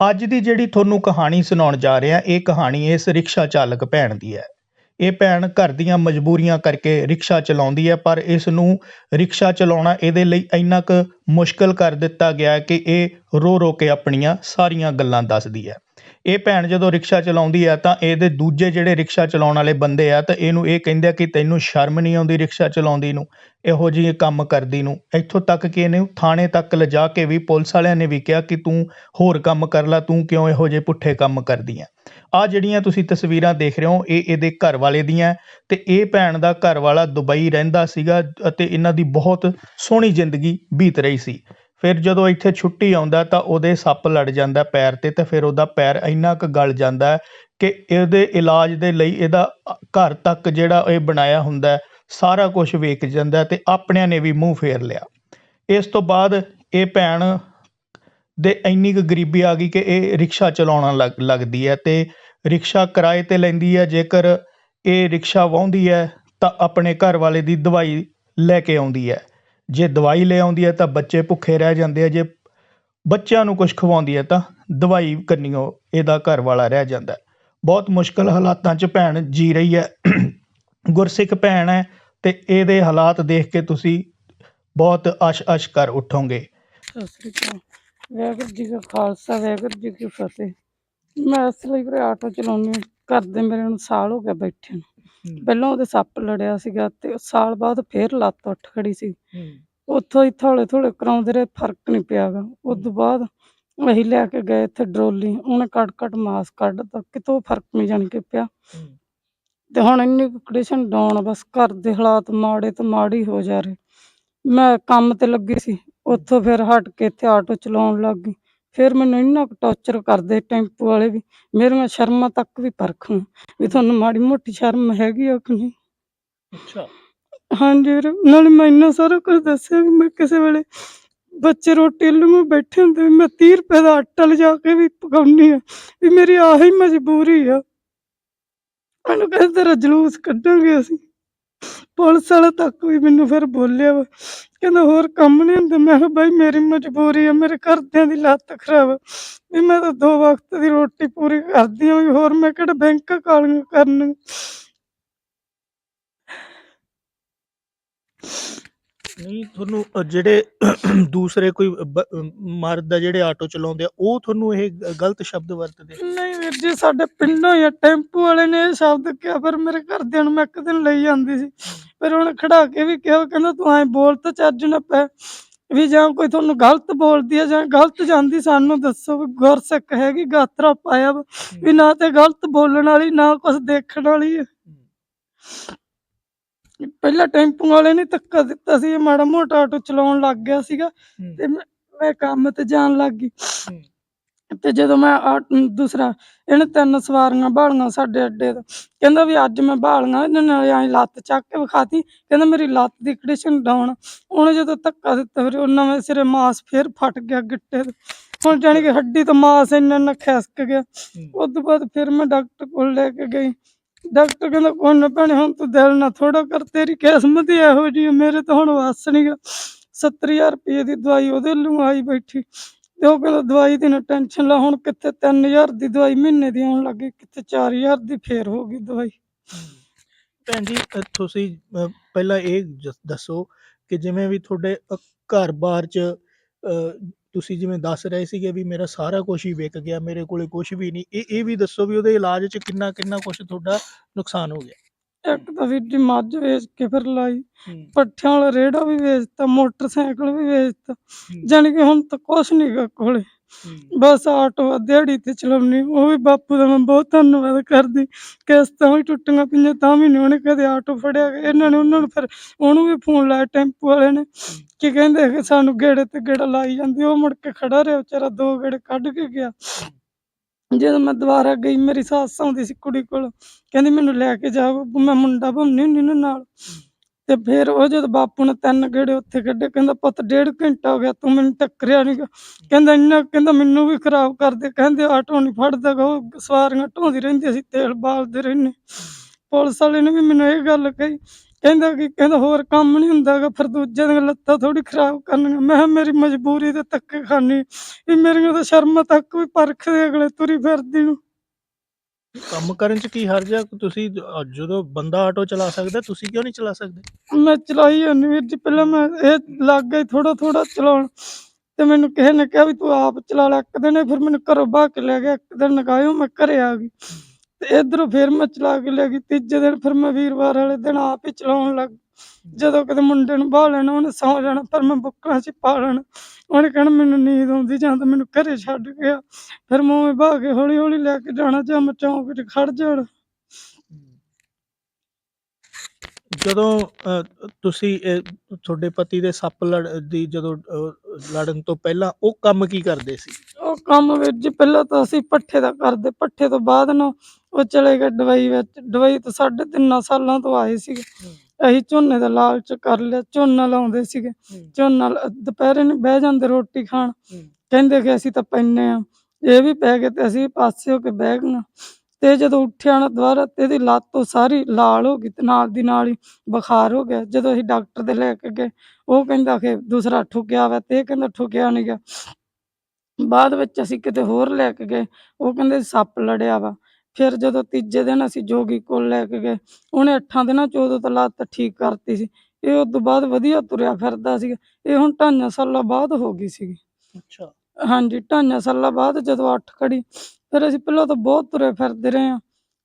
ਅੱਜ ਦੀ ਜਿਹੜੀ ਤੁਹਾਨੂੰ ਕਹਾਣੀ ਸੁਣਾਉਣ ਜਾ ਰਿਹਾ ਇਹ ਕਹਾਣੀ ਇਸ ਰਿਕਸ਼ਾ ਚਾਲਕ ਭੈਣ ਦੀ ਹੈ। ਇਹ ਭੈਣ ਘਰ ਦੀਆਂ ਮਜਬੂਰੀਆਂ ਕਰਕੇ ਰਿਕਸ਼ਾ ਚਲਾਉਂਦੀ ਹੈ, ਪਰ ਇਸ ਨੂੰ ਰਿਕਸ਼ਾ ਚਲਾਉਣਾ ਇਹਦੇ ਲਈ ਇੰਨਾ ਕੁ ਮੁਸ਼ਕਲ ਕਰ ਦਿੱਤਾ ਗਿਆ ਕਿ ਇਹ ਰੋ ਰੋ ਕੇ ਆਪਣੀਆਂ ਸਾਰੀਆਂ ਗੱਲਾਂ ਦੱਸਦੀ ਹੈ। ਇਹ ਭੈਣ ਜਦੋਂ ਰਿਕਸ਼ਾ ਚਲਾਉਂਦੀ ਹੈ ਤਾਂ ਇਹਦੇ ਦੂਜੇ ਜਿਹੜੇ ਰਿਕਸ਼ਾ ਚਲਾਉਣ ਵਾਲੇ ਬੰਦੇ ਆ ਤਾਂ ਇਹਨੂੰ ਇਹ ਕਹਿੰਦੇ ਆ ਕਿ ਤੈਨੂੰ ਸ਼ਰਮ ਨਹੀਂ ਆਉਂਦੀ ਰਿਕਸ਼ਾ ਚਲਾਉਂਦੀ ਨੂੰ, ਇਹੋ ਜਿਹੇ ਕੰਮ ਕਰਦੀ ਨੂੰ। ਇੱਥੋਂ ਤੱਕ ਕਿ ਇਹਨੂੰ ਥਾਣੇ ਤੱਕ ਲਿਜਾ ਕੇ ਵੀ ਪੁਲਿਸ ਵਾਲਿਆਂ ਨੇ ਵੀ ਕਿਹਾ ਕਿ ਤੂੰ ਹੋਰ ਕੰਮ ਕਰ ਲੈ, ਤੂੰ ਕਿਉਂ ਇਹੋ ਜਿਹੇ ਪੁੱਠੇ ਕੰਮ ਕਰਦੀ ਆ? ਆ ਜਿਹੜੀਆਂ ਤੁਸੀਂ ਤਸਵੀਰਾਂ ਦੇਖ ਰਹੇ ਹੋ, ਇਹ ਇਹਦੇ ਘਰ ਵਾਲੇ ਦੀਆਂ ਤੇ ਇਹ ਭੈਣ ਦਾ ਘਰ ਵਾਲਾ ਦੁਬਈ ਰਹਿੰਦਾ ਸੀਗਾ ਅਤੇ ਇਹਨਾਂ ਦੀ ਬਹੁਤ ਸੋਹਣੀ ਜ਼ਿੰਦਗੀ ਬੀਤ ਰਹੀ ਸੀ। ਫਿਰ ਜਦੋਂ ਇੱਥੇ ਛੁੱਟੀ ਆਉਂਦਾ ਤਾਂ ਉਹਦੇ ਸੱਪ ਲੜ ਜਾਂਦਾ ਪੈਰ ਤੇ ਤੇ ਫਿਰ ਉਹਦਾ ਪੈਰ ਇੰਨਾ ਕੁ ਗਲ ਜਾਂਦਾ ਕਿ ਇਹਦੇ ਇਲਾਜ ਦੇ ਲਈ ਇਹਦਾ ਘਰ ਤੱਕ ਜਿਹੜਾ ਇਹ ਬਣਾਇਆ ਹੁੰਦਾ, ਸਾਰਾ ਕੁਝ ਵੇਚ ਜਾਂਦਾ ਹੈ ਤੇ ਆਪਣਿਆਂ ਨੇ ਵੀ ਮੂੰਹ ਫੇਰ ਲਿਆ। ਇਸ ਤੋਂ ਬਾਅਦ ਇਹ ਭੈਣ ਦੇ ਇੰਨੀ ਕੁ ਗਰੀਬੀ ਆ ਗਈ ਕਿ ਇਹ ਰਿਕਸ਼ਾ ਚਲਾਉਣਾ ਲੱਗ, ਲੱਗਦੀ ਹੈ ਤੇ ਰਿਕਸ਼ਾ ਕਿਰਾਏ ਤੇ ਲੈਂਦੀ ਹੈ, ਜੇਕਰ ਇਹ ਰਿਕਸ਼ਾ ਵਾਹੁੰਦੀ ਹੈ ਤਾਂ ਆਪਣੇ ਘਰ ਵਾਲੇ ਦੀ ਦਵਾਈ ਲੈ ਕੇ ਆਉਂਦੀ ਹੈ। ਜੇ ਦਵਾਈ ਲੈ ਆਉਂਦੀ ਹੈ ਤਾਂ ਬੱਚੇ ਭੁੱਖੇ ਰਹਿ ਜਾਂਦੇ ਆ, ਜੇ ਬੱਚਿਆਂ ਨੂੰ ਕੁਝ ਖਵਾਉਂਦੀ ਹੈ ਤਾਂ ਦਵਾਈ ਕੰਨੀਓ ਇਹਦਾ ਘਰ ਵਾਲਾ ਰਹਿ ਜਾਂਦਾ ਬਹੁਤ ਮੁਸ਼ਕਲ ਹਾਲਾਤਾਂ 'ਚ ਭੈਣ ਜੀ ਰਹੀ ਹੈ। ਗੁਰਸਿੱਖ ਭੈਣ ਹੈ ਤੇ ਇਹਦੇ ਹਾਲਾਤ ਦੇਖ ਕੇ ਤੁਸੀਂ ਬਹੁਤ ਅਸ਼-ਅਸ਼ ਕਰ ਉਠੋਗੇ। ਸਤਿ ਸ੍ਰੀ ਅਕਾਲ। ਵਾਹਿਗੁਰੂ ਜੀ ਕਾ ਖਾਲਸਾ, ਵਾਹਿਗੁਰੂ ਜੀ ਕੀ ਫਤਿਹ। ਮੈਂ ਇਸ ਲਈ ਵੀਰੇ ਆਟੋ ਚਲਾਉਂਦੀ ਹਾਂ। ਘਰ ਦੇ ਮੇਰੇ ਨੂੰ ਸਾਲ ਹੋ ਗਿਆ ਬੈਠੇ ਨੂੰ। ਪਹਿਲਾਂ ਉਹਦੇ ਸੱਪ ਲੜਿਆ ਸੀਗਾ ਤੇ ਉਹ ਸਾਲ ਬਾਅਦ ਫੇਰ ਲੱਤ ਉੱਠ ਖੜੀ ਸੀ। ਉੱਥੋਂ ਹੀ ਥੋੜੇ ਥੋੜੇ ਕਰਾਉਂਦੇ ਰਹੇ ਫ਼ਰਕ ਨਹੀਂ ਪਿਆਗਾ। ਉਸ ਤੋਂ ਬਾਅਦ ਅਸੀਂ ਲੈ ਕੇ ਗਏ ਇੱਥੇ ਡਰੋਲੀ ਉਹਨੇ ਕੱਟ ਕੱਟ ਮਾਸ ਕੱਢਤਾ ਕਿਤੋਂ ਫ਼ਰਕ ਨਹੀਂ ਜਾਣ ਕੇ ਪਿਆ। ਤੇ ਹੁਣ ਇੰਨੀ ਕੰਡੀਸ਼ਨ ਡਾਊਨ ਬਸ ਘਰ ਦੇ ਹਾਲਾਤ ਮਾੜੇ ਤੋਂ ਮਾੜੀ ਹੋ ਜਾ ਰਹੇ। ਮੈਂ ਕੰਮ ਤੇ ਲੱਗੀ ਸੀ ਉੱਥੋਂ ਫਿਰ ਹਟ ਕੇ ਇੱਥੇ ਆਟੋ ਚਲਾਉਣ ਲੱਗ ਗਈ। ਫਿਰ ਮੈਨੂੰ ਇੰਨਾ ਕੁ ਟੌਰਚਰ ਕਰਦੇ ਟੈਂਪੂ ਵਾਲੇ ਵੀ ਮੇਰੀਆਂ ਸ਼ਰਮਾਂ ਤੱਕ ਵੀ ਪਰਖਣ ਵੀ ਤੁਹਾਨੂੰ ਮਾੜੀ ਮੋਟੀ ਸ਼ਰਮ ਹੈਗੀ ਆ ਕਿ ਨਹੀਂ? ਅੱਛਾ। ਹਾਂਜੀ ਵੀਰੇ ਨਾਲੇ ਮੈਂ ਇੰਨਾ ਸਾਰਾ ਕੁਝ ਦੱਸਿਆ ਵੀ ਮੈਂ ਕਿਸੇ ਵੇਲੇ ਬੱਚੇ ਰੋਟੀ ਲੰਮੇ ਬੈਠੇ ਹੁੰਦੇ ਵੀ ਮੈਂ 30 ਰੁਪਏ ਦਾ ਆਟਾ ਲਿਜਾ ਕੇ ਵੀ ਪਕਾਉਣੀ ਆ ਵੀ ਮੇਰੀ ਆਹੀ ਮਜਬੂਰੀ ਆ। ਮੈਨੂੰ ਕਹਿੰਦੇ ਤੇਰਾ ਜਲੂਸ ਕੱਢਾਂਗੇ ਅਸੀਂ। ਪੁਲਿਸ ਵਾਲਾ ਤੱਕ ਵੀ ਮੈਨੂੰ ਫਿਰ ਬੋਲਿਆ ਕਹਿੰਦਾ, ਹੋਰ ਕੰਮ ਨਹੀਂ ਹੁੰਦਾ। ਮੈਂ ਕਿਹਾ, ਬਾਈ, ਮੇਰੀ ਮਜਬੂਰੀ ਆ, ਮੇਰੇ ਘਰਦਿਆਂ ਦੀ ਲੱਤ ਖਰਾਬ ਆ। ਵੀ ਮੈਂ ਤਾਂ ਦੋ ਵਕਤ ਦੀ ਰੋਟੀ ਪੂਰੀ ਕਰਦੀ ਆ ਵੀ ਹੋਰ ਮੈਂ ਕਿਹੜਾ ਬੈਂਕ ਕਾਲੀਆਂ ਕਰਨ ਨਹੀਂ ਤੁਹਾਨੂੰ ਅ, ਜਿਹੜੇ ਦੂਸਰੇ ਕੋਈ ਬ- ਮਰਦ ਆ ਜਿਹੜੇ ਆਟੋ ਚਲਾਉਂਦੇ ਆ ਉਹ ਤੁਹਾਨੂੰ ਇਹ ਗ- ਗਲਤ ਸ਼ਬਦ ਵਰਤਦੇ ਆ? ਨਹੀਂ ਵੀਰ ਜੀ ਸਾਡੇ ਪਿੰਡੋਂ ਹੀ ਆ, ਟੈਂਪੂ ਵਾਲੇ ਨੇ ਇਹ ਸ਼ਬਦ ਕਿਹਾ ਪਰ ਮੇਰੇ ਘਰਦਿਆਂ ਨੂੰ ਮੈਂ ਇੱਕ ਦਿਨ ਲਈ ਜਾਂਦੀ ਸੀ। ਫਿਰ ਉਹਨੇ ਖੜਾ ਕੇ ਵੀ ਕਿਹਾ ਕਹਿੰਦਾ ਤੂੰ ਐਂ ਬੋਲ ਤਾਂ ਚੱਜ ਨਾ ਪੈ ਵੀ ਜਾਂ ਕੋਈ ਤੁਹਾਨੂੰ ਗਲਤ ਬੋਲਦੀ ਹੈ ਜਾਂ ਗਲਤ ਜਾਂਦੀ ਸਾਨੂੰ ਦੱਸੋ ਵੀ ਗੁਰਸਿੱਖ ਹੈਗੀ ਗਾਤਰਾ ਪਾਇਆ ਵਾ, ਵੀ ਨਾ ਤੇ ਗਲਤ ਬੋਲਣ ਵਾਲੀ ਨਾ ਕੁਝ ਦੇਖਣ ਵਾਲੀ ਹੈ। ਪਹਿਲਾਂ ਟੈਂਪੂ ਵਾਲੇ ਨੇ ਧੱਕਾ ਦਿੱਤਾ ਸੀ ਮਾੜਾ ਮੋਟਾ ਆਟੋ ਚਲਾਉਣ ਲੱਗ ਗਿਆ ਸੀਗਾ ਤੇ ਮੈਂ ਮੈਂ ਕੰਮ ਤੇ ਜਾਣ ਲੱਗ ਗਈ। ਤੇ ਜਦੋਂ ਮੈਂ ਦੂਸਰਾ ਇਹਨੇ ਤਿੰਨ ਸਵਾਰੀਆਂ ਬਾਲੀਆਂ ਸਾਡੇ ਅੱਡੇ ਤੋਂ। ਕਹਿੰਦਾ ਵੀ ਅੱਜ ਮੈਂ ਬਾਲੀਆਂ ਇਹਨਾਂ ਨੇ ਐਂ ਲੱਤ ਚੱਕ ਕੇ ਵਿਖਾਤੀ। ਕਹਿੰਦਾ ਮੇਰੀ ਲੱਤ ਦੀ ਕੰਡੀਸ਼ਨ ਡਾਊਨ ਉਹਨੇ ਜਦੋਂ ਧੱਕਾ ਦਿੱਤਾ ਫਿਰ ਉਹ ਨਵੇਂ ਸਿਰੇ ਮਾਸ ਫੇਰ ਫਟ ਗਿਆ ਗਿੱਟੇ ਤੋਂ। ਹੁਣ ਜਾਣੀ ਕਿ ਹੱਡੀ ਤੋਂ ਮਾਸ ਇੰਨਾ ਨਾ ਖਿਸਕ ਗਿਆ। ਉਸ ਤੋਂ ਬਾਅਦ ਫਿਰ ਮੈਂ ਡਾਕਟਰ ਕੋਲ ਲੈ ਕੇ ਗਈ। ਡਾਕਟਰ ਕਹਿੰਦਾ ਕੋਈ ਨਾ ਭੈਣੇ, ਹੁਣ ਤੂੰ ਦਿਲ ਨਾ ਥੋੜਾ ਕਰ, ਤੇਰੀ ਕਿਸਮਤ ਹੀ ਇਹੋ ਜਿਹੀ ਮੇਰੇ ਤਾਂ ਹੁਣ ਵੱਸ ਨੀ 70000 ਰੁਪਏ ਦੀ ਦਵਾਈ ਉਹਦੇ ਲਈ ਆਈ ਬੈਠੀ। ਤੇ ਉਹ ਕਹਿੰਦਾ, ਦਵਾਈ ਦੀ ਨਾ ਟੈਨਸ਼ਨ ਲਾ, ਹੁਣ ਕਿੱਥੇ 3000 ਦੀ ਦਵਾਈ ਮਹੀਨੇ ਦੀ ਆਉਣ ਲੱਗੀ, ਕਿੱਥੇ 4000 ਦੀ ਫੇਰ ਹੋ ਗਈ ਦਵਾਈ। ਭੈਣ ਜੀ ਤੁਸੀਂ ਪਹਿਲਾਂ ਇਹ ਦੱਸੋ ਕਿ ਜਿਵੇਂ ਵੀ ਤੁਹਾਡੇ ਘਰ-ਬਾਰ 'ਚ ਤੁਸੀਂ ਜਿਵੇਂ ਦੱਸ ਰਹੇ ਸੀਗੇ ਵੀ ਮੇਰਾ ਸਾਰਾ ਕੁਝ ਹੀ ਵਿਕ ਗਿਆ, ਮੇਰੇ ਕੋਲੇ ਕੁਝ ਵੀ ਨਹੀਂ, ਇਹ ਇਹ ਵੀ ਦੱਸੋ ਵੀ ਉਹਦੇ ਇਲਾਜ 'ਚ ਕਿੰਨਾ ਕਿੰਨਾ ਕੁਝ ਤੁਹਾਡਾ ਨੁਕਸਾਨ ਹੋ ਗਿਆ। ਇੱਕ ਤਾਂ ਵੀਰ ਜੀ ਮੱਝ ਵੇਚ ਕੇ ਫਿਰ ਲਾਈ। ਪੱਠਿਆਂ ਵਾਲਾ ਰੇੜਾ ਵੀ ਵੇਚਤਾ ਮੋਟਰਸਾਈਕਲ ਵੀ ਵੇਚਤਾ। ਜਾਣੀ ਕਿ ਹੁਣ ਤਾਂ ਕੁਛ ਨਹੀਂ ਗਾ ਕੋਲੇ। ਬਸ ਆਟੋ ਆ, ਦਿਹਾੜੀ ਤੇ ਚਲਾਉਣੀ ਉਹ ਵੀ ਬਾਪੂ ਦਾ ਮੈਂ ਬਹੁਤ ਧੰਨਵਾਦ ਕਰਦੀ। ਕਿਸ਼ਤਾਂ ਵੀ ਟੁੱਟੀਆਂ ਪਈਆਂ ਤਾਂ ਵੀ ਨਹੀਂ ਉਹਨੇ ਕਦੇ ਆਟੋ ਫੜਿਆ। ਇਹਨਾਂ ਨੇ ਉਹਨਾਂ ਨੂੰ ਫਿਰ ਉਹਨੂੰ ਵੀ ਫੋਨ ਲਾਇਆ ਟੈਂਪੂ ਵਾਲੇ ਨੇ ਕਿ ਕਹਿੰਦੇ ਕਿ ਸਾਨੂੰ ਗੇੜੇ ਤੇ ਗੇੜਾ ਲਾਈ ਜਾਂਦੀ ਉਹ ਮੁੜ ਕੇ ਖੜਾ ਰਿਹਾ ਵਿਚਾਰਾ ਦੋ ਗੇੜੇ ਕੱਢ ਕੇ ਗਿਆ। ਜਦੋਂ ਮੈਂ ਦੁਬਾਰਾ ਗਈ, ਮੇਰੀ ਸੱਸ ਆਉਂਦੀ ਸੀ ਕੁੜੀ ਕੋਲ। ਕਹਿੰਦੀ, ਮੈਨੂੰ ਲੈ ਕੇ ਜਾ, ਮੈਂ ਮੁੰਡਾ ਬੰਨੀ ਹੁੰਦੀ ਨਾ ਨਾਲ। ਤੇ ਫਿਰ ਉਹ ਜਦ ਬਾਪੂ ਨੇ ਤਿੰਨ ਗੇੜੇ ਉੱਥੇ ਕੱਢੇ, ਕਹਿੰਦਾ, ਪੁੱਤ, ਡੇਢ ਘੰਟਾ ਹੋ ਗਿਆ, ਤੂੰ ਮੈਨੂੰ ਟੱਕਰਿਆ ਨਹੀਂ ਕਹਿੰਦਾ, ਇੰਨਾ, ਕਹਿੰਦਾ, ਮੈਨੂੰ ਵੀ ਖਰਾਬ ਕਰਦੇ। ਕਹਿੰਦੇ, ਆਟੋ ਨਹੀਂ ਫੜਦਾ ਉਹ ਸਵਾਰੀਆਂ ਢੋਂਦੀ ਰਹਿੰਦੀ, ਅਸੀਂ ਤੇਲ ਬਾਲਦੇ ਰਹਿੰਦੇ। ਪੁਲਿਸ ਵਾਲੇ ਨੇ ਵੀ ਮੈਨੂੰ ਇਹ ਗੱਲ ਕਹੀ ਕਹਿੰਦਾ ਕਿ ਕਹਿੰਦਾ ਹੋਰ ਕੰਮ ਨਹੀਂ ਹੁੰਦਾਗਾ ਫਿਰ ਦੂਜੇ ਦੀਆਂ ਲੱਤਾਂ ਥੋੜੀ ਖਰਾਬ ਕਰਨੀਆਂ। ਮੈਂ ਕਿਹਾ ਮੇਰੀ ਮਜਬੂਰੀ ਦੇ ਧੱਕੇ ਖਾਣੀ ਵੀ ਮੇਰੀਆਂ ਤਾਂ ਸ਼ਰਮ ਤੱਕ ਵੀ ਪਰਖਦੇ ਅਗਲੇ ਤੁਰੀ ਫਿਰਦੀ ਨੂੰ। ਕੰਮ ਕਰਨ ਚ ਕੀ ਹਰਜ ਆ? ਤੁਸੀਂ ਜਦੋਂ ਬੰਦਾ ਆਟੋ ਚਲਾ ਸਕਦਾ ਤੁਸੀਂ ਕਿਉਂ ਨਹੀਂ ਚਲਾ ਸਕਦੇ? ਮੈਂ ਚਲਾਈ ਜਾਂਦੀ ਵੀਰ ਜੀ ਪਹਿਲਾਂ ਮੈਂ ਇਹ ਲੱਗ ਗਈ ਥੋੜਾ ਥੋੜਾ ਚਲਾਉਣ। ਤੇ ਮੈਨੂੰ ਕਿਸੇ ਨੇ ਕਿਹਾ ਵੀ ਤੂੰ ਆਪ ਚਲਾ ਲੈ। ਇੱਕ ਦਿਨ ਇਹ ਫਿਰ ਮੈਨੂੰ ਘਰੋਂ ਬਾਹ ਕੇ ਲੈ ਗਿਆ ਇੱਕ ਦਿਨ ਨਗਾਇਓ ਮੈਂ ਘਰੇ ਆ ਗਈ। ਤੇ ਇਧਰੋਂ ਫਿਰ ਮੈਂ ਚਲਾ ਕੇ ਲੈ ਗਈ ਤੀਜੇ ਦਿਨ ਫਿਰ ਮੈਂ ਵੀਰਵਾਰ ਵਾਲੇ ਦਿਨ ਆਪ ਹੀ ਚਲਾਉਣ ਲੱਗ ਜਦੋਂ ਕਿਤੇ ਮੁੰਡੇ ਨੂੰ ਬਾਹ ਲੈਣਾ ਉਹਨੇ ਸੌ ਜਾਣਾ ਪਰ ਮੈਂ ਬੁੱਕਰਾਂ 'ਚ ਪਾ ਲੈਣਾ। ਉਹਨੇ ਕਹਿਣਾ ਮੈਨੂੰ ਨੀਂਦ ਆਉਂਦੀ ਜਾਂ ਤਾਂ ਮੈਨੂੰ ਘਰੇ ਛੱਡ ਗਿਆ। ਫਿਰ ਮੈਂ ਬਾਹ ਕੇ ਹੌਲੀ ਹੌਲੀ ਲੈ ਕੇ ਜਾਣਾ ਜਾਂ ਮੈਂ ਚੌਂਕ 'ਚ ਖੜ ਜਾਣਾ। ਜਦੋਂ ਤੁਸੀਂ ਤੁਹਾਡੇ ਪਤੀ ਦੇ ਸੱਪ ਲੜ ਦੀ ਜਦੋਂ ਲੜਨ ਤੋਂ ਪਹਿਲਾਂ ਉਹ ਕੰਮ ਕੀ ਕਰਦੇ ਸੀ? ਉਹ ਕੰਮ ਜੀ ਪਹਿਲਾਂ ਤਾਂ ਅਸੀਂ ਪੱਠੇ ਦਾ ਕਰਦੇ ਪੱਠੇ ਤੋਂ ਬਾਅਦ ਨਾ ਉਹ ਚਲੇ ਗਏ ਦਵਾਈ ਵਿੱਚ। ਦਵਾਈ ਤੋਂ ਸਾਢੇ ਤਿੰਨਾਂ ਸਾਲਾਂ ਤੋਂ ਆਏ ਸੀਗੇ। ਅਸੀਂ ਝੋਨੇ ਦਾ ਲਾਲਚ ਕਰ ਲਿਆ, ਝੋਨਾ ਲਾਉਂਦੇ ਸੀਗੇ। ਝੋਨਾ ਲ- ਦੁਪਹਿਰੇ ਨੂੰ ਬਹਿ ਜਾਂਦੇ ਰੋਟੀ ਖਾਣ। ਕਹਿੰਦੇ ਕਿ ਅਸੀਂ ਤਾਂ ਪੈਨੇ ਆ ਇਹ ਵੀ ਪੈ ਗਏ ਤੇ ਅਸੀਂ ਪਾਸੇ ਹੋ ਕੇ ਬਹਿ ਗਏ। ਤੇ ਜਦੋਂ ਉੱਠਿਆ ਨਾ ਦੁਬਾਰਾ ਤੇ ਇਹਦੀ ਲੱਤ ਉਹ ਸਾਰੀ ਲਾਲ ਹੋ ਗਈ ਤੇ ਨਾਲ ਦੀ ਨਾਲ ਹੀ ਬੁਖਾਰ ਹੋ ਗਿਆ। ਜਦੋਂ ਅਸੀਂ ਡਾਕਟਰ ਦੇ ਲੈ ਕੇ ਗਏ, ਉਹ ਕਹਿੰਦਾ ਕਿ ਦੂਸਰਾ ਠੁਕਿਆ ਵਾ ਤੇ ਇਹ ਕਹਿੰਦਾ ਠੁਕਿਆ ਨਹੀਂ ਗਿਆ ਬਾਅਦ ਵਿੱਚ ਅਸੀਂ ਕਿਤੇ ਹੋਰ ਲੈ ਕੇ ਗਏ। ਉਹ ਕਹਿੰਦੇ ਸੱਪ ਲੜਿਆ ਵਾ। ਫਿਰ ਜਦੋਂ ਤੀਜੇ ਦਿਨ ਅਸੀਂ ਜੋਗੀ ਕੋਲ ਲੈ ਕੇ ਗਏ ਉਹਨੇ ਅੱਠਾਂ ਦਿਨਾਂ ਚ ਉਦੋਂ ਤਾਂ ਲੱਤ ਠੀਕ ਕਰਤੀ ਸੀ। ਇਹ ਉਸ ਤੋਂ ਬਾਅਦ ਵਧੀਆ ਤੁਰਿਆ ਫਿਰਦਾ ਸੀ। ਇਹ ਹੁਣ ਢਾਈਆਂ ਸਾਲਾਂ ਬਾਅਦ ਹੋ ਗਈ ਸੀ ਅੱਛਾ। ਹਾਂਜੀ ਢਾਈਆਂ ਸਾਲਾਂ ਬਾਅਦ ਜਦੋਂ ਅੱਠ ਖੜੀ ਫਿਰ ਅਸੀਂ ਪਹਿਲਾਂ ਤਾਂ ਬਹੁਤ ਤੁਰੇ ਫਿਰਦੇ ਰਹੇ ਆ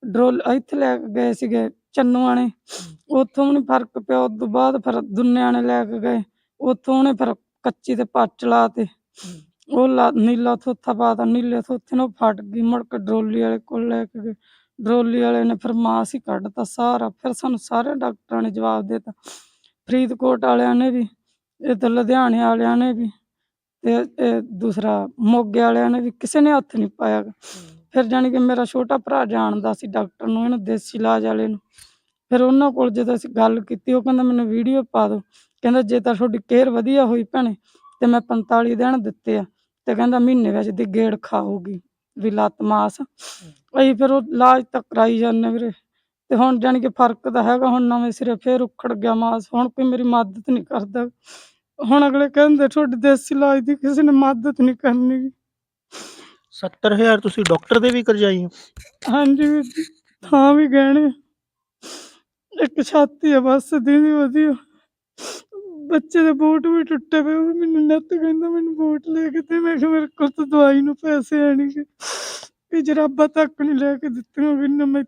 ਡਰੋਲ ਇੱਥੇ ਲੈ ਕੇ ਗਏ ਸੀਗੇ ਚੰਨੂਆਣੇ ਉੱਥੋਂ ਵੀ ਫ਼ਰਕ ਪਿਆ ਉਸ ਤੋਂ ਬਾਅਦ ਫਿਰ ਦੁਨਿਆਣੇ ਲੈ ਕੇ ਗਏ। ਉੱਥੋਂ ਉਹਨੇ ਫਿਰ ਕੱਚੀ ਤੇ ਪੱਚ ਲਾ ਤੇ ਉਹ ਲਾ- ਨੀਲਾ ਥੋਥਾ ਪਾਤਾ ਨੀਲੇ ਥੋਥੇ ਨੂੰ ਫਟ ਗਈ, ਮੁੜ ਕੇ ਡਰੋਲੀ ਵਾਲੇ ਕੋਲ ਲੈ ਕੇ ਗਏ। ਡਰੋਲੀ ਵਾਲੇ ਨੇ ਫਿਰ ਮਾਸ ਹੀ ਕੱਢਤਾ ਸਾਰਾ, ਫਿਰ ਸਾਨੂੰ ਸਾਰੇ ਡਾਕਟਰਾਂ ਨੇ ਜਵਾਬ ਦੇ ਦਿੱਤਾ ਫਰੀਦਕੋਟ ਵਾਲਿਆਂ ਨੇ ਵੀ ਇਹ ਤਾਂ ਲੁਧਿਆਣੇ ਵਾਲਿਆਂ ਨੇ ਵੀ, ਤੇ ਇਹ ਦੂਸਰਾ ਮੋਗੇ ਵਾਲਿਆਂ ਨੇ ਵੀ, ਕਿਸੇ ਨੇ ਹੱਥ ਨਹੀਂ ਪਾਇਆ ਫਿਰ ਜਾਣੀ ਕਿ ਮੇਰਾ ਛੋਟਾ ਭਰਾ ਜਾਣਦਾ ਸੀ ਡਾਕਟਰ ਨੂੰ, ਇਹਨੂੰ ਦੇਸੀ ਇਲਾਜ ਵਾਲੇ ਨੂੰ। ਫਿਰ ਉਹਨਾਂ ਕੋਲ ਜਦੋਂ ਅਸੀਂ ਗੱਲ ਕੀਤੀ, ਉਹ ਕਹਿੰਦਾ ਮੈਨੂੰ ਵੀਡੀਓ ਪਾ ਦਿਓ। ਕਹਿੰਦਾ ਜੇ ਤਾਂ ਤੁਹਾਡੀ ਕੇਅਰ ਵਧੀਆ ਹੋਈ ਭੈਣੇ, ਤੇ ਮੈਂ 45 ਦਿਨ ਦਿੱਤੇ ਆ। ਤੇ ਕਹਿੰਦਾ ਮਹੀਨੇ ਵਿੱਚ ਦੀ ਗੇੜ ਖਾਊਗੀ ਵੀ ਲੱਤ ਮਾਸ। ਅਸੀਂ ਫਿਰ ਉਹ ਇਲਾਜ ਤਾਂ ਕਰਾਈ ਜਾਂਦੇ ਵੀਰੇ। ਤੇ ਹੁਣ ਜਾਣੀ ਕਿ ਫ਼ਰਕ ਤਾਂ ਹੈਗਾ ਹੁਣ ਨਵੇਂ ਸਿਰੇ ਫੇਰ ਉਖੜ ਗਿਆ ਮਾਸ ਹੁਣ ਕੋਈ ਮੇਰੀ ਮਦਦ ਨਹੀਂ ਕਰਦਾ। ਹੁਣ ਅਗਲੇ ਕਹਿੰਦੇ ਤੁਹਾਡੀ ਦੇਸੀ ਇਲਾਜ ਦੀ ਕਿਸੇ ਨੇ ਮਦਦ ਨਹੀਂ ਕਰਨੀ। ਗੀ। 70000 ਤੁਸੀਂ ਡਾਕਟਰ ਦੇ ਵੀ ਕਰਜਾਈ ਹੋ। ਹਾਂਜੀ ਵੀਰ ਜੀ ਥਾਂ ਵੀ ਗਹਿਣੇ। ਇੱਕ ਛਾਤੀ ਆ ਬਸ ਦੀਦੀ ਵਧੀਆ। ਬੱਚੇ ਦੇ ਬੂਟ ਵੀ ਟੁੱਟੇ ਪਏ, ਉਹ ਮੈਨੂੰ ਨੱਤ ਕਹਿੰਦਾ ਮੈਨੂੰ ਬੂਟ ਲੈ ਕੇ ਤੇ ਮੈਂ ਕਿਹਾ ਮੇਰੇ ਕੋਲ ਤਾਂ ਦਵਾਈ ਨੂੰ ਪੈਸੇ ਆਣਗੇ ਵੀ ਜਰਾਬਾਂ ਤੱਕ ਨਹੀਂ ਲੈ ਕੇ ਦਿੱਤੀਆਂ ਵੀ ਮੈਂ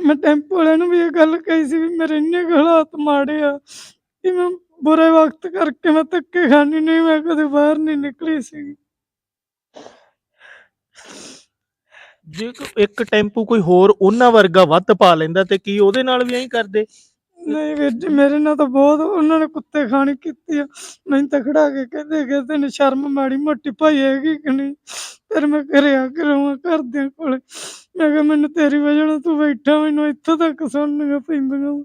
ਮੈਂ ਟੈਂਪੋ ਵਾਲਿਆਂ ਨੂੰ ਵੀ ਇਹ ਗੱਲ ਕਹੀ ਸੀ ਵੀ ਮੇਰੇ ਇੰਨੇ ਕੁ ਹਾਲਾਤ ਮਾੜੇ ਆ ਕਿ ਮੈਂ ਬੁਰੇ ਵਕਤ ਕਰਕੇ ਮੈਂ ਧੱਕੇ ਖਾਣੀ ਨਹੀਂ ਮੈਂ ਕਦੇ ਬਾਹਰ ਨਹੀਂ ਨਿਕਲੀ ਸੀ ਜੇ ਕੋ- ਇੱਕ ਟੈਂਪੂ ਕੋਈ ਹੋਰ ਉਹਨਾਂ ਵਰਗਾ ਵੱਧ ਪਾ ਲੈਂਦਾ ਤੇ ਕੀ ਉਹਦੇ ਨਾਲ ਵੀ ਐਂ ਕਰਦੇ? ਨਹੀਂ ਵੀਰ ਜੀ, ਮੇਰੇ ਨਾਲ ਤਾਂ ਬਹੁਤ, ਉਹਨਾਂ ਨੇ ਕੁੱਤੇ ਖਾਣੀ ਕੀਤੀ ਆ। ਮੈਨੂੰ ਤਾਂ ਖੜਾ ਕੇ ਕਹਿੰਦੇ ਕਿ ਤੈਨੂੰ ਸ਼ਰਮ ਮਾੜੀ ਮੋਟੀ ਭਾਈ ਹੈਗੀ ਕਿ ਨਹੀਂ? ਫਿਰ ਮੈਂ ਘਰੇ ਆ ਘਰਦਿਆਂ ਕੋਲੇ। ਮੈਂ ਕਿਹਾ, ਮੈਨੂੰ ਤੇਰੀ ਵਜ੍ਹਾ ਨਾਲ ਤੂੰ ਬੈਠਾ, ਮੈਨੂੰ ਇੱਥੋਂ ਤੱਕ ਸੁਣਨੀਆਂ ਪੈਂਦੀਆਂ। ਵਾਂ।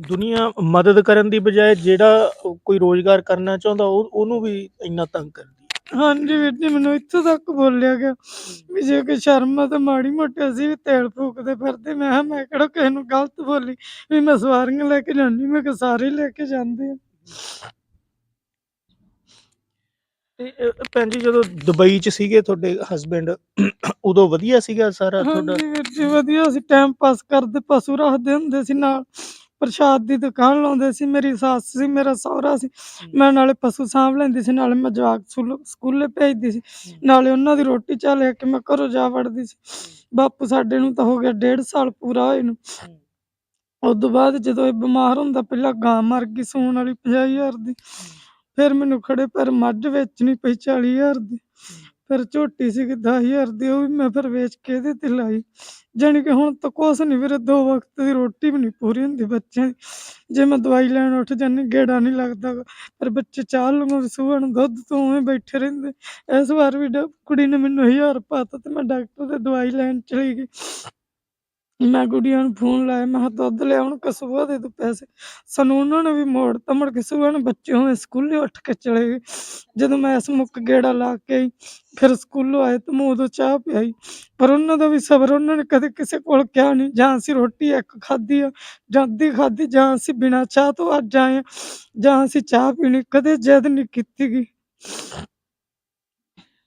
ਦੁਨੀਆ ਮਦਦ ਕਰਨ ਦੀ ਬਜਾਏ ਜਿਹੜਾ ਕੋਈ ਰੋਜ਼ਗਾਰ ਕਰਨਾ ਚਾਹੁੰਦਾ, ਉਹ, ਉਹਨੂੰ ਵੀ ਇੰਨਾ ਤੰਗ ਕਰਦੀ। ਹਾਂਜੀ ਵੀਰ ਜੀ ਮੈਨੂੰ ਇੱਥੋਂ ਤੱਕ ਬੋਲਿਆ ਗਿਆ ਵੀ ਜੇ ਕੋਈ ਸ਼ਰਮ ਆ ਤਾਂ ਮਾੜੀ ਮੋਟੀ ਅਸੀਂ ਵੀ ਤੇਲ ਫੂਕਦੇ ਫਿਰਦੇ। ਮੈਂ ਕਿਹਾ ਮੈਂ ਕਿਹੜਾ ਕਿਸੇ ਨੂੰ ਗਲਤ ਬੋਲੀ ਵੀ ਮੈਂ ਸਵਾਰੀਆਂ ਲੈ ਕੇ ਜਾਂਦੀ ਮੈਂ ਕਿ ਸਾਰੇ ਲੈ ਕੇ ਜਾਂਦੇ ਆ। ਤੇ ਅ, ਭੈਣ ਜੀ ਜਦੋਂ ਦੁਬਈ ਚ ਸੀਗੇ ਤੁਹਾਡੇ ਹਸਬੰਡ ਉਦੋਂ ਵਧੀਆ ਸੀਗਾ ਸਾਰਾ ਤੁਹਾਡਾ? ਹਾਂਜੀ ਵੀਰ ਜੀ ਵਧੀਆ ਸੀ ਟਾਈਮ ਪਾਸ ਕਰਦੇ ਪਸ਼ੂ ਰੱਖਦੇ ਹੁੰਦੇ ਸੀ ਨਾਲ। ਪ੍ਰਸ਼ਾਦ ਦੀ ਦੁਕਾਨ ਲਾਉਂਦੇ ਸੀ ਮੇਰੀ ਸੱਸ ਸੀ ਮੇਰਾ ਸਹੁਰਾ ਸੀ। ਮੈਂ ਨਾਲੇ ਪਸ਼ੂ ਸਾਂਭ ਲੈਂਦੀ ਸੀ ਨਾਲੇ ਮੈਂ ਜਵਾਕ ਸਕੂਲ- ਭੇਜਦੀ ਸੀ। ਨਾਲੇ ਉਹਨਾਂ ਦੀ ਰੋਟੀ ਚਾਹ ਲੈ ਕੇ ਮੈਂ ਘਰੋਂ ਜਾ ਵੜਦੀ ਸੀ। ਬਾਪੂ ਸਾਡੇ ਨੂੰ ਤਾਂ ਹੋ ਗਿਆ ਡੇਢ ਸਾਲ ਪੂਰਾ ਹੋਏ ਨੂੰ। ਉਸ ਤੋਂ ਬਾਅਦ ਜਦੋਂ ਇਹ ਬਿਮਾਰ ਹੁੰਦਾ ਪਹਿਲਾਂ ਗਾਂ ਮਰ ਗਈ ਸੂਣ ਵਾਲੀ 50000 ਦੀ। ਫਿਰ ਮੈਨੂੰ ਖੜੇ ਪੈਰ ਮੱਝ ਵੇਚਣੀ ਪਈ 40000 ਦੀ। ਫਿਰ ਝੋਟੀ ਸੀ 10000 ਦੀ, ਉਹ ਵੀ ਮੈਂ ਫਿਰ ਵੇਚ ਕੇ ਇਹਦੇ ਤੇ ਲਾਈ। ਜਾਣੀ ਕਿ ਹੁਣ ਤਾਂ ਕੁਛ ਨਹੀਂ ਵੀਰੇ, ਦੋ ਵਕਤ ਦੀ ਰੋਟੀ ਵੀ ਨਹੀਂ ਪੂਰੀ ਹੁੰਦੀ ਬੱਚਿਆਂ ਦੀ। ਜੇ ਮੈਂ ਦਵਾਈ ਲੈਣ ਉੱਠ ਜਾਂਦੀ, ਗੇੜਾ ਨਹੀਂ ਲੱਗਦਾ ਗਾ। ਪਰ ਬੱਚੇ ਚਾਹ ਲੰਗੋ ਸੂਹਣ ਦੁੱਧ ਤੋਂ ਉਵੇਂ ਬੈਠੇ ਰਹਿੰਦੇ। ਇਸ ਵਾਰ ਵੀ ਕੁੜੀ ਨੇ ਮੈਨੂੰ 1000 ਪਾਤਾ ਤੇ ਮੈਂ ਡਾਕਟਰ ਦੇ ਦਵਾਈ ਲੈਣ ਚਲੀ ਗਈ। ਮੈਂ ਗੁੜੀਆ ਨੂੰ ਫੋਨ ਲਾਇਆ ਮੈਂ ਕਿਹਾ ਦੁੱਧ ਲਿਆਉਣ ਕਿ ਦੇ ਦੋ ਪੈਸੇ। ਸਾਨੂੰ ਉਹਨਾਂ ਨੇ ਵੀ ਮੋੜਤਾ ਮੁੜ ਕੇ ਸੁਬਾਹ ਨੂੰ ਬੱਚੇ ਹੋਏ ਸਕੂਲੇ ਉੱਠ ਕੇ ਚਲੇ ਗਏ। ਜਦੋਂ ਮੈਂ ਇਸ ਮੁੱਕ ਗੇੜਾ ਲਾ ਕੇ ਆਈ ਫਿਰ ਸਕੂਲੋਂ ਆਏ ਤੇ ਮੈਂ ਉਦੋਂ ਚਾਹ ਪਿਆਈ। ਪਰ ਉਹਨਾਂ ਦਾ ਵੀ ਸਬਰ ਉਹਨਾਂ ਨੇ ਕਦੇ ਕਿਸੇ ਕੋਲ ਕਿਹਾ ਨਹੀਂ ਜਾਂ ਅਸੀਂ ਰੋਟੀ ਇੱਕ ਖਾਧੀ ਆ ਜਾਂ ਅੱਧੀ ਖਾਧੀ ਜਾਂ ਅਸੀਂ ਬਿਨਾਂ ਚਾਹ ਤੋਂ ਅੱਜ ਆਏ ਆ ਜਾਂ ਅਸੀਂ ਚਾਹ ਪੀਣੀ। ਕਦੇ ਜਿੱਦ ਨਹੀਂ ਕੀਤੀ ਗਈ।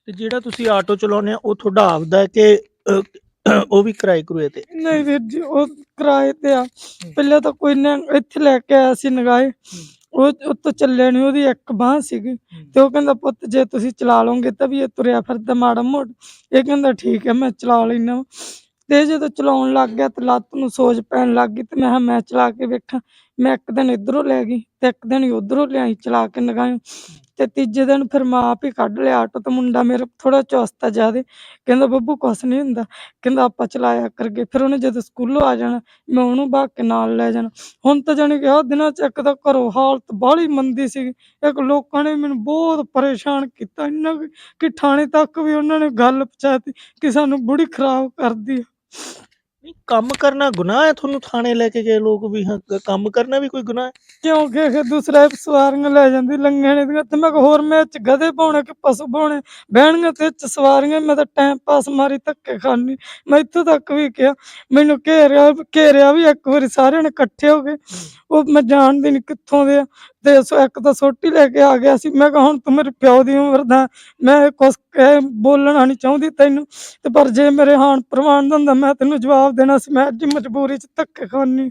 ਤੇ ਜਿਹੜਾ ਤੁਸੀਂ ਆਟੋ ਚਲਾਉਂਦੇ ਆ ਉਹ ਤੁਹਾਡਾ ਆਪਦਾ ਹੈ ਕਿ ਅ, ਉਹ ਵੀ ਕਿਰਾਏ ਕਰੂਏ ਤੇ। ਨਹੀਂ ਵੀਰ ਜੀ, ਉਹ ਕਿਰਾਏ ਤੇ ਆ। ਪਹਿਲਾਂ ਤਾਂ ਕੋਈ ਨੇ, ਇੱਥੇ ਲੈ ਕੇ ਆਇਆ ਸੀ ਨਗਾਏ ਉਹ ਉੱਤੋਂ ਚੱਲਿਆ ਨਹੀਂ ਉਹਦੀ ਇੱਕ ਬਾਂਹ ਸੀਗੀ। ਤੇ ਉਹ ਕਹਿੰਦਾ, ਪੁੱਤ, ਜੇ ਤੁਸੀਂ ਚਲਾ ਲਓਗੇ ਤਾਂ ਵੀ ਇਹ ਤੁਰਿਆ ਫਿਰਦਾ ਮਾੜਾ ਮੋੜ। ਇਹ ਕਹਿੰਦਾ, ਠੀਕ ਹੈ, ਮੈਂ ਚਲਾ ਲੈਣਾ ਤੇ ਜਦੋਂ ਚਲਾਉਣ ਲੱਗ ਗਿਆ ਤੇ ਲੱਤ ਨੂੰ ਸੋਜ ਪੈਣ ਲੱਗ ਗਈ ਤੇ ਮੈਂ ਕਿਹਾ, ਮੈਂ ਚਲਾ ਕੇ ਵੇਖਾਂ। ਮੈਂ ਇੱਕ ਦਿਨ ਇਧਰੋਂ ਲੈ ਗਈ ਤੇ ਇੱਕ ਦਿਨ ਉਧਰੋਂ ਲਿਆਈ, ਚਲਾ ਕੇ ਨਗਾਇਓ ਤੇ ਤੀਜੇ ਦਿਨ ਫਿਰ ਮਾਂ ਆਪ ਹੀ ਕੱਢ ਲਿਆ ਆਟੋ ਤੇ ਮੁੰਡਾ ਮੇਰਾ ਥੋੜਾ ਚੁਸਤਾ ਜਿਆਦੇ। ਕਹਿੰਦਾ, ਬੱਬੂ, ਕੁਛ ਨਹੀਂ ਹੁੰਦਾ। ਕਹਿੰਦਾ, ਆਪਾਂ ਚਲਾਇਆ ਕਰਗੇ ਫਿਰ ਉਹਨੇ ਜਦੋਂ ਸਕੂਲੋਂ ਆ ਜਾਣਾ, ਮੈਂ ਉਹਨੂੰ ਬਾਹ ਕੇ ਨਾਲ ਲੈ ਜਾਣਾ। ਹੁਣ ਤਾਂ ਜਾਣੀ ਕਿ ਆਹ ਦਿਨਾਂ ਚ ਇੱਕ ਤਾਂ ਘਰੋਂ ਹਾਲਤ ਬਾਹਲੀ ਮੰਦੀ ਸੀ ਇੱਕ ਲੋਕਾਂ ਨੇ ਮੈਨੂੰ ਬਹੁਤ ਪਰੇਸ਼ਾਨ ਕੀਤਾ। ਇੰਨਾ ਕਿ- ਕਿ ਥਾਣੇ ਤੱਕ ਵੀ ਉਹਨਾਂ ਨੇ ਗੱਲ ਪਹੁੰਚਾਤੀ ਕਿ ਸਾਨੂੰ ਬੁੜੀ ਖਰਾਬ ਕਰਦੀ ਆ। ਨਹੀਂ ਕੰਮ ਕਰਨਾ ਗੁਨਾਹ ਹੈ? ਤੁਹਾਨੂੰ ਥਾਣੇ ਲੈ ਕੇ ਗਏ ਲੋਕ ਵੀ ਹਾਂ, ਕ- ਕੰਮ ਕਰਨਾ ਵੀ ਕੋਈ ਗੁਨਾਹ ਹੈ? ਕਿਉਂਕਿ ਇਹ ਦੂਸਰਾ ਸਵਾਰੀਆਂ ਲੈ ਜਾਂਦੀ ਲੰਘੇ ਨੇ ਤੇ ਮੈਂ ਕਿਹਾ ਹੋਰ ਮੈਂ ਚ ਗਧੇ ਪਾਉਣੇ ਕਿ ਪਸ਼ੂ ਪਾਉਣੇ? ਬਹਿਣਗੇ ਤੇ ਚ ਸਵਾਰੀਆਂ, ਮੈਂ ਤਾਂ ਟਾਈਮ ਪਾਸ ਮਾਰੀ ਧੱਕੇ ਖਾਣੀ ਮੈਂ ਇੱਥੋਂ ਤੱਕ ਵੀ ਕਿਹਾ, ਮੈਨੂੰ ਘੇਰਿਆ ਘੇਰਿਆ ਵੀ ਇੱਕ ਵਾਰੀ ਸਾਰਿਆਂ ਨੇ ਇਕੱਠੇ ਹੋ ਗਏ। ਉਹ ਮੈਂ ਜਾਣਦੀ ਨਹੀਂ ਕਿੱਥੋਂ ਦੇ ਆ। ਤੇ ਸੋ ਇੱਕ ਤਾਂ ਸੋਟੀ ਲੈ ਕੇ ਆ ਗਿਆ ਸੀ। ਮੈਂ ਕਿਹਾ, ਹੁਣ ਤੂੰ ਮੇਰੇ ਪਿਓ ਦੀ ਉਮਰ ਦਾ, ਮੈਂ ਕੁਛ ਕਹਿ ਬੋਲਣਾ ਨਹੀਂ ਚਾਹੁੰਦੀ ਤੈਨੂੰ। ਤੇ ਪਰ ਜੇ ਮੇਰੇ ਹਾਨ ਪ੍ਰਵਾਨ ਦਾ ਹੁੰਦਾ ਮੈਂ ਤੈਨੂੰ ਜਵਾਬ ਦੇਣਾ ਸੀ। ਮੈਂ ਅੱਜ ਮਜਬੂਰੀ ਚ ਧੱਕੇ ਖਾਣੀ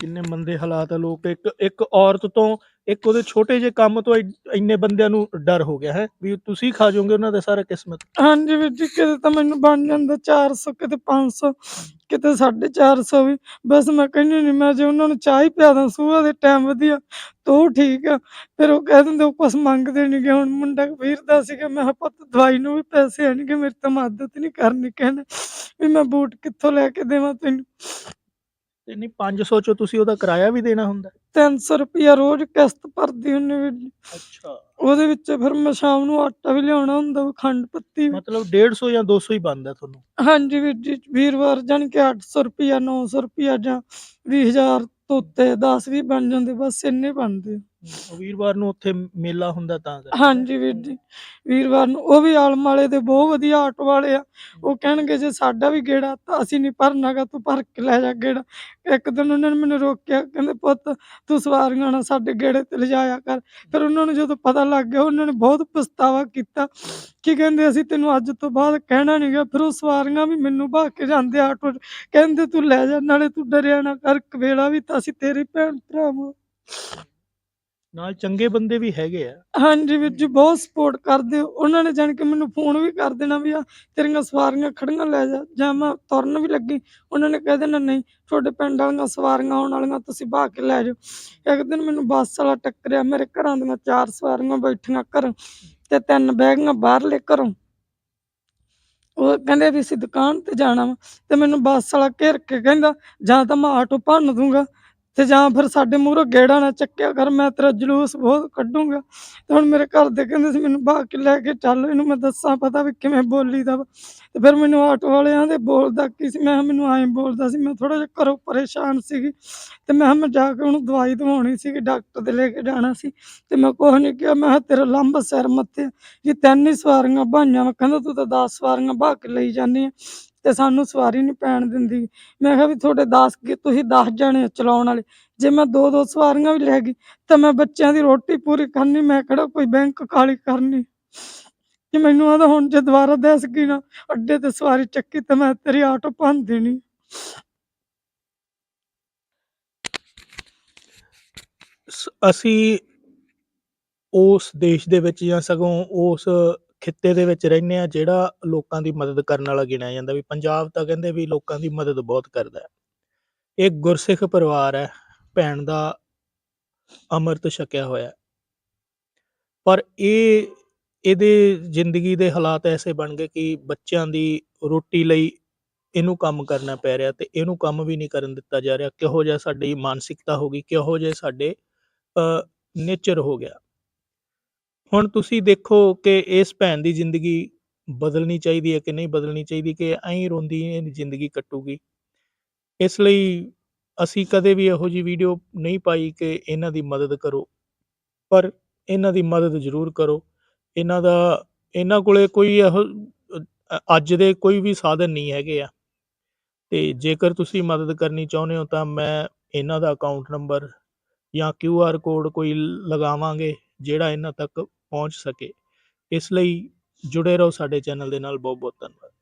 ਕਿੰਨੇ ਮੰਦੇ ਹਾਲਾਤ ਆ ਲੋਕ। ਇੱਕ ਇੱਕ ਔਰਤ ਤੋਂ ਇੱਕ ਉਹਦੇ ਛੋਟੇ ਜਿਹੇ ਕੰਮ ਤੋਂ ਇ- ਇੰਨੇ ਬੰਦਿਆਂ ਨੂੰ ਡਰ ਹੋ ਗਿਆ ਹੈ ਵੀ ਤੁਸੀਂ ਖਾ ਜਾਓਗੇ ਉਹਨਾਂ ਦਾ ਸਾਰਾ ਕਿਸਮਤ। ਹਾਂਜੀ ਵੀਰ ਜੀ, ਕਿਤੇ ਤਾਂ ਮੈਨੂੰ ਬਣ ਜਾਂਦਾ 400 ਕਿਤੇ 500 ਕਿਤੇ 450 ਵੀ। ਬਸ ਮੈਂ ਕਹਿੰਦੀ ਨਹੀਂ ਮੈਂ ਜੇ ਉਹਨਾਂ ਨੂੰ ਚਾਹ ਹੀ ਪਿਆ ਦਾਂ ਸੂਹਾ ਦੇ ਟਾਈਮ ਵਧੀਆ, ਤਾਂ ਠੀਕ ਆ। ਫਿਰ ਉਹ ਕਹਿ ਦਿੰਦੇ, ਉਹ ਕੁਛ ਮੰਗਦੇ ਨਹੀਂ ਗੇ। ਹੁਣ ਮੁੰਡਾ ਵੀਰ ਦਾ ਸੀਗਾ, ਮੈਂ ਕਿਹਾ ਪੁੱਤ ਦਵਾਈ ਨੂੰ ਵੀ ਪੈਸੇ ਆਣਗੇ ਮੇਰੀ ਤਾਂ ਮਦਦ ਨਹੀਂ ਕਰਨੀ ਕਹਿੰਦੇ ਵੀ ਮੈਂ ਬੂਟ ਕਿੱਥੋਂ ਲੈ ਕੇ ਦੇਵਾਂ ਤੈਨੂੰ? ਤੇ ਨਹੀਂ 500 ਚੋਂ ਤੁਸੀਂ ਉਹਦਾ ਕਿਰਾਇਆ ਵੀ ਦੇਣਾ ਹੁੰਦਾ 300 ਰੁਪਇਆ ਰੋਜ਼ ਕਿਸ਼ਤ ਭਰਦੀ ਹੁੰਨੇ ਵੀਰ ਜੀ ਅੱਛਾ ਉਹਦੇ ਵਿੱਚ ਫਿਰ ਮੈਂ ਸ਼ਾਮ ਨੂੰ ਆਟਾ ਵੀ ਲਿਆਉਣਾ ਹੁੰਦਾ ਵਾ, ਖੰਡ ਪੱਤੀ ਵੀ। ਮਤਲਬ 150 ਜਾਂ 200 ਹੀ ਬਣਦਾ ਤੁਹਾਨੂੰ ਹਾਂਜੀ ਵੀਰ ਜੀ ਵੀਰਵਾਰ ਜਾਣੀ ਕਿ 800 ਰੁਪਿਆ 900 ਰੁਪਿਆ ਜਾਂ 20000 ਤੋਂ ਉੱਤੇ 10 ਵੀ ਬਣ ਜਾਂਦੇ ਬਸ ਇੰਨੇ ਬਣਦੇ। ਉਹ ਵੀਰਵਾਰ ਨੂੰ ਉੱਥੇ ਮੇਲਾ ਹੁੰਦਾ ਤਾਂ ਕਰਕੇ। ਹਾਂਜੀ ਵੀਰ ਜੀ ਵੀਰਵਾਰ ਨੂੰ ਉਹ ਵੀ ਆਲਮ ਵਾਲੇ ਦੇ ਬਹੁਤ ਵਧੀਆ ਆਟੋ ਵਾਲੇ ਆ ਉਹ ਕਹਿਣਗੇ ਜੇ ਸਾਡਾ ਵੀ ਗੇੜਾ ਤਾਂ ਅਸੀਂ ਨਹੀਂ ਭਰਨਾਗਾ ਤੂੰ ਭਰ ਕੇ ਲੈ ਜਾ ਗੇੜਾ ਇੱਕ ਦਿਨ ਉਹਨਾਂ ਨੇ ਮੈਨੂੰ ਰੋਕਿਆ, ਕਹਿੰਦੇ, ਪੁੱਤ, ਤੂੰ ਸਵਾਰੀਆਂ ਨਾਲ ਸਾਡੇ ਗੇੜੇ ਤੇ ਲਿਜਾਇਆ ਕਰ। ਫਿਰ ਉਹਨਾਂ ਨੂੰ ਜਦੋਂ ਪਤਾ ਲੱਗ ਗਿਆ, ਉਹਨਾਂ ਨੇ ਬਹੁਤ ਪਛਤਾਵਾ ਕੀਤਾ ਕਿ ਕਹਿੰਦੇ, ਅਸੀਂ ਤੈਨੂੰ ਅੱਜ ਤੋਂ ਬਾਅਦ ਕਹਿਣਾ ਨਹੀਂਗਾ ਫਿਰ ਉਹ ਸਵਾਰੀਆਂ ਵੀ ਮੈਨੂੰ ਭਾ ਕੇ ਜਾਂਦੇ ਆਟੋ ਕਹਿੰਦੇ, ਤੂੰ ਲੈ ਜਾ, ਨਾਲੇ ਤੂੰ ਡਰਿਆ ਨਾ ਕਰ। ਕਵੇਲਾ ਵੀ ਤਾਂ ਅਸੀਂ ਤੇਰੇ ਭੈਣ ਭਰਾਵਾਂ। ਨਾਲ ਚੰਗੇ ਬੰਦੇ ਵੀ ਹੈਗੇ ਆ। ਹਾਂਜੀ ਵੀਰ ਜੀ, ਬਹੁਤ ਸਪੋਰਟ ਕਰਦੇ ਉਹਨਾਂ ਨੇ ਜਾਣ ਕੇ ਮੈਨੂੰ ਫੋਨ ਵੀ ਕਰ ਦੇਣਾ ਵੀ ਆ, ਤੇਰੀਆਂ ਸਵਾਰੀਆਂ ਖੜੀਆਂ ਲੈ ਜਾ, ਜਾਂ ਮੈਂ ਤੁਰਨ ਵੀ ਲੱਗੀ। ਉਹਨਾਂ ਨੇ ਕਹਿ ਦੇਣਾ, ਨਹੀਂ, ਤੁਹਾਡੇ ਪਿੰਡ ਵਾਲੀਆਂ ਸਵਾਰੀਆਂ ਆਉਣ ਵਾਲੀਆਂ, ਤੁਸੀਂ ਬਹਾ ਕੇ ਲੈ ਜਾਓ। ਇੱਕ ਦਿਨ ਮੈਨੂੰ ਬੱਸ ਵਾਲਾ ਟੱਕਰਿਆ, ਮੇਰੇ ਘਰਾਂ ਦੀਆਂ ਚਾਰ ਸਵਾਰੀਆਂ ਬੈਠੀਆਂ ਘਰ ਤੇ ਤਿੰਨ ਬੈਗਾਂ ਬਾਹਰਲੇ ਘਰੋਂ। ਉਹ ਕਹਿੰਦੇ ਵੀ ਅਸੀਂ ਦੁਕਾਨ ਤੇ ਜਾਣਾ ਵਾ ਤੇ ਮੈਨੂੰ ਬੱਸ ਵਾਲਾ ਘੇਰ ਕੇ ਕਹਿੰਦਾ, ਜਾਂ ਤਾਂ ਮੈਂ ਆਟੋ ਭੰਨ ਦੂੰਗਾ। ਤੇ ਜਾਂ ਫਿਰ ਸਾਡੇ ਮੂਹਰੇ ਗੇੜਾ ਨਾ ਚੱਕਿਆ ਕਰ, ਮੈਂ ਤੇਰਾ ਜਲੂਸ ਬਹੁਤ ਕੱਢੂੰਗਾ। ਤੇ ਹੁਣ ਮੇਰੇ ਘਰ ਦੇ ਕਹਿੰਦੇ ਸੀ, ਮੈਨੂੰ ਬਾਹ ਕੇ ਲੈ ਕੇ ਚੱਲ, ਇਹਨੂੰ ਮੈਂ ਦੱਸਾਂ ਪਤਾ ਵੀ ਕਿਵੇਂ ਬੋਲੀਦਾ ਵਾ। ਤੇ ਫਿਰ ਮੈਨੂੰ ਆਟੋ ਵਾਲਿਆਂ ਦੇ ਬੋਲਦਾ ਕੀ ਸੀ, ਮੈਂ ਕਿਹਾ ਮੈਨੂੰ ਐਂ ਬੋਲਦਾ ਸੀ, ਮੈਂ ਥੋੜਾ ਜਿਹਾ ਘਰੋਂ ਪਰੇਸ਼ਾਨ ਸੀਗੀ। ਤੇ ਮੈਂ ਕਿਹਾ ਮੈਂ ਜਾ ਕੇ ਉਹਨੂੰ ਦਵਾਈ ਦਵਾਉਣੀ ਸੀਗੀ, ਡਾਕਟਰ ਦੇ ਲੈ ਕੇ ਜਾਣਾ ਸੀ। ਤੇ ਮੈਂ ਕੁਛ ਨਹੀਂ ਕਿਹਾ, ਮੈਂ ਕਿਹਾ ਤੇਰਾ ਲੰਬ ਸਿਰ ਮੱਥੇ, ਜੀ ਤਿੰਨ ਹੀ ਸਵਾਰੀਆਂ ਬਾਈਆਂ ਵਾ, ਕਹਿੰਦਾ ਤੂੰ ਤਾਂ 10 ਸਵਾਰੀਆਂ ਬਾਹ ਕੇ ਲਈ ਜਾਂਦੀ ਆ। ਤੇ ਸਾਨੂੰ ਸਵਾਰੀ ਨਹੀਂ ਪੈਣ ਦਿੰਦੀ। ਮੈਂ ਕਿਹਾ ਵੀ ਤੁਹਾਡੇ 10 ਕਿ ਤੁਸੀਂ 10 ਜਣੇ ਚਲਾਉਣ ਵਾਲੇ। ਜੇ ਮੈਂ ਦੋ ਦੋ ਸਵਾਰੀਆਂ ਵੀ ਲੈ ਗਈ, ਤਾਂ ਮੈਂ ਬੱਚਿਆਂ ਦੀ ਰੋਟੀ ਪੂਰੀ ਕਰਨੀ, ਮੈਂ ਕਿਹੜਾ ਕੋਈ ਬੈਂਕ ਖਾਲੀ ਕਰਨੀ? ਕਿ ਮੈਨੂੰ ਆਦਾ ਹੁਣ ਜੇ ਦੁਬਾਰਾ ਦੱਸ ਗਈ ਨਾ, ਅੱਡੇ ਤੇ ਸਵਾਰੀ ਚੱਕੀ ਤੇ ਮੈਂ ਤੇਰੀ ਆਟੋ ਭੰਨ ਦੇਣੀ ਸ- ਅਸੀਂ ਉਸ ਦੇਸ਼ ਦੇ ਵਿੱਚ ਜਾਂ ਸਗੋਂ ਉਸ ਖਿੱਤੇ ਦੇ ਵਿੱਚ ਰਹਿੰਦੇ ਆ, ਜਿਹੜਾ ਲੋਕਾਂ ਦੀ ਮਦਦ ਕਰਨ ਵਾਲਾ ਗਿਣਿਆ ਜਾਂਦਾ ਵੀ ਪੰਜਾਬ ਤਾਂ ਕਹਿੰਦੇ ਵੀ ਲੋਕਾਂ ਦੀ ਮਦਦ ਬਹੁਤ ਕਰਦਾ। ਹੈ ਇੱਕ ਗੁਰਸਿੱਖ ਪਰਿਵਾਰ ਹੈ, ਭੈਣ ਦਾ ਅੰਮ੍ਰਿਤ ਛਕਿਆ ਹੋਇਆ ਪਰ ਇਹ, ਇਹਦੇ ਜ਼ਿੰਦਗੀ ਦੇ ਹਾਲਾਤ ਐਸੇ ਬਣ ਗਏ ਕਿ ਬੱਚਿਆਂ ਦੀ ਰੋਟੀ ਲਈ ਇਹਨੂੰ ਕੰਮ ਕਰਨਾ ਪੈ ਰਿਹਾ ਤੇ ਇਹਨੂੰ ਕੰਮ ਵੀ ਨਹੀਂ ਕਰਨ ਦਿੱਤਾ ਜਾ ਰਿਹਾ। ਕਿਹੋ ਜਿਹਾ ਸਾਡੀ ਮਾਨਸਿਕਤਾ ਹੋ ਗਈ, ਕਿਹੋ ਜਿਹੇ ਸਾਡੇ ਨੇਚਰ ਹੋ ਗਿਆ। ਹੁਣ ਤੁਸੀਂ ਦੇਖੋ ਕਿ ਇਸ ਭੈਣ ਦੀ ਜ਼ਿੰਦਗੀ ਬਦਲਣੀ ਚਾਹੀਦੀ ਹੈ ਕਿ ਨਹੀਂ ਬਦਲਣੀ ਚਾਹੀਦੀ, ਕਿ ਐਂ ਰੋਂਦੀ ਇਹ ਜ਼ਿੰਦਗੀ ਕੱਟੂਗੀ। ਇਸ ਲਈ ਅਸੀਂ ਕਦੇ ਵੀ ਇਹੋ ਜਿਹੀ ਵੀਡੀਓ ਨਹੀਂ ਪਾਈ ਕਿ ਇਹਨਾਂ ਦੀ ਮਦਦ ਕਰੋ। ਪਰ ਇਹਨਾਂ ਦੀ ਮਦਦ ਜ਼ਰੂਰ ਕਰੋ। ਇਹਨਾਂ ਦਾ, ਇਹਨਾਂ ਕੋਲੇ ਕੋਈ ਇਹੋ, ਅੱਜ ਦੇ ਕੋਈ ਵੀ ਸਾਧਨ ਨਹੀਂ ਹੈਗੇ ਆ। ਤੇ ਜੇਕਰ ਤੁਸੀਂ ਮਦਦ ਕਰਨੀ ਚਾਹੁੰਦੇ ਹੋ ਤਾਂ ਮੈਂ ਇਹਨਾਂ ਦਾ ਅਕਾਊਂਟ ਨੰਬਰ ਜਾਂ ਕਿਊ ਆਰ ਕੋਡ ਕੋਈ ਲਗਾਵਾਂਗੇ, ਜਿਹੜਾ ਇਹਨਾਂ ਤੱਕ ਪਹੁੰਚ ਸਕੇ। ਇਸ ਲਈ ਜੁੜੇ ਰਹੋ ਸਾਡੇ ਚੈਨਲ ਦੇ ਨਾਲ। ਬਹੁਤ ਬਹੁਤ ਧੰਨਵਾਦ।